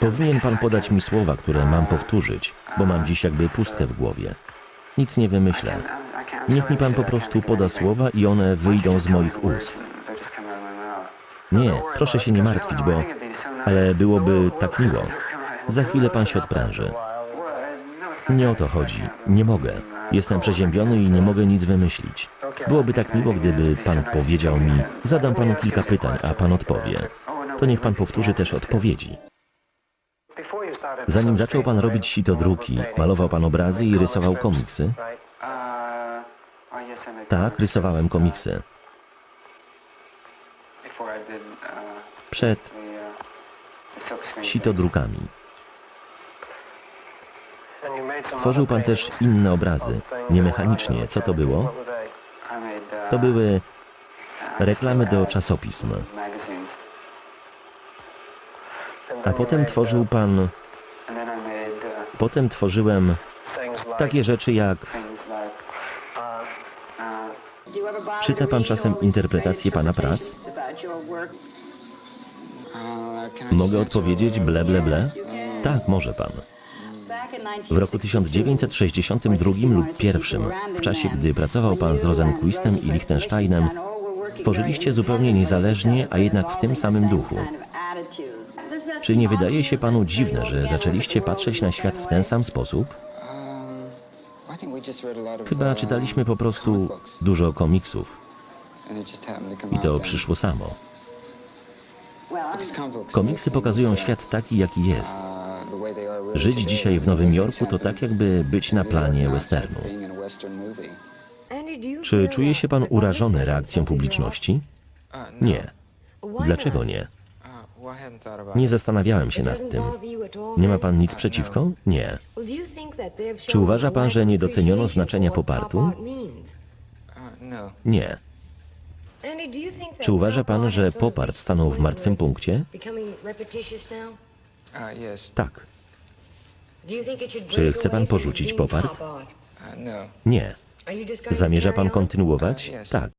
Powinien pan podać mi słowa, które mam powtórzyć, bo mam dziś jakby pustkę w głowie. Nic nie wymyślę. Niech mi pan po prostu poda słowa i one wyjdą z moich ust. Nie, proszę się nie martwić, bo... Ale byłoby tak miło. Za chwilę pan się odpręży. Nie o to chodzi. Nie mogę. Jestem przeziębiony i nie mogę nic wymyślić. Byłoby tak miło, gdyby pan powiedział mi, zadam panu kilka pytań, a pan odpowie. To niech pan powtórzy też odpowiedzi. Zanim zaczął pan robić sito druki, malował pan obrazy i rysował komiksy? Tak, rysowałem komiksy. Przed sito drukami. Stworzył pan też inne obrazy, niemechanicznie. Co to było? To były reklamy do czasopism. A potem tworzył pan... Potem tworzyłem takie rzeczy jak... Czyta pan czasem interpretację pana prac? Mogę odpowiedzieć ble ble ble? Tak, może pan. W roku 1962 lub pierwszym, w czasie gdy pracował pan z Rosenquistem i Liechtensteinem, tworzyliście zupełnie niezależnie, a jednak w tym samym duchu. Czy nie wydaje się panu dziwne, że zaczęliście patrzeć na świat w ten sam sposób? Chyba czytaliśmy po prostu dużo komiksów i to przyszło samo. Komiksy pokazują świat taki, jaki jest. Żyć dzisiaj w Nowym Jorku to tak jakby być na planie westernu. Czy czuje się pan urażony reakcją publiczności? Nie. Dlaczego nie? Nie zastanawiałem się nad tym. Nie ma pan nic przeciwko? Nie. Czy uważa pan, że nie doceniono znaczenia popartu? Nie. Czy uważa pan, że popart stanął w martwym punkcie? Tak. Czy chce pan porzucić popart? Nie. Zamierza pan kontynuować? Tak.